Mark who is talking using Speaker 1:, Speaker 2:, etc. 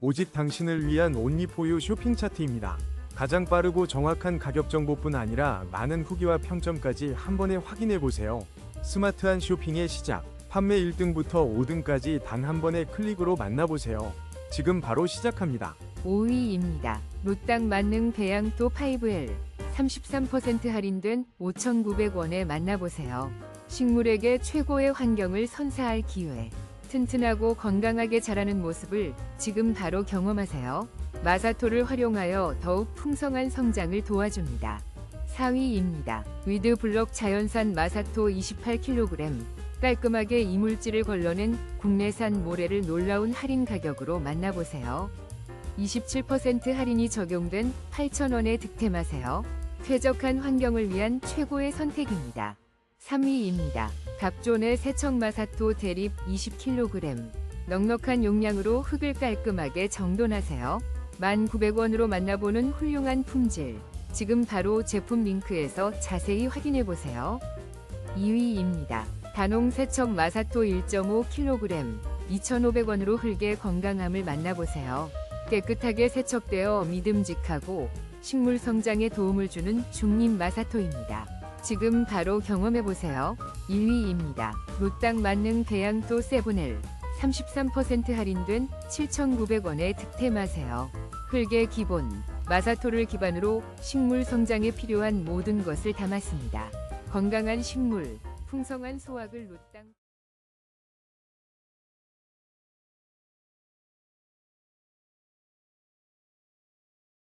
Speaker 1: 오직 당신을 위한 온리포유 쇼핑 차트입니다. 가장 빠르고 정확한 가격 정보뿐 아니라 많은 후기와 평점까지 한 번에 확인해 보세요. 스마트한 쇼핑의 시작. 판매 1등부터 5등까지 단 한 번의 클릭으로 만나보세요. 지금 바로 시작합니다.
Speaker 2: 5위입니다. 로땅 만능 배양토 5L 33% 할인된 5,900원에 만나보세요. 식물에게 최고의 환경을 선사할 기회. 튼튼하고 건강하게 자라는 모습을 지금 바로 경험하세요. 마사토를 활용하여 더욱 풍성한 성장을 도와줍니다. 4위입니다. 위드 블록 자연산 마사토 28kg. 깔끔하게 이물질을 걸러낸 국내산 모래를 놀라운 할인 가격으로 만나보세요. 27% 할인이 적용된 8,000원에 득템하세요. 쾌적한 환경을 위한 최고의 선택입니다. 3위입니다. 갑존의 세척마사토 대립 20kg. 넉넉한 용량으로 흙을 깔끔하게 정돈하세요. 1,900원으로 만나보는 훌륭한 품질. 지금 바로 제품 링크에서 자세히 확인해보세요. 2위입니다. 다농 세척 마사토 1.5kg. 2,500원으로 흙의 건강함을 만나보세요. 깨끗하게 세척되어 믿음직하고 식물 성장에 도움을 주는 중립 마사토입니다. 지금 바로 경험해보세요. 1위입니다. 로땅 만능 배양토 세븐엘 33% 할인된 7,900원에 득템하세요. 흙의 기본, 마사토를 기반으로 식물 성장에 필요한 모든 것을 담았습니다. 건강한 식물, 풍성한 소확을 로땅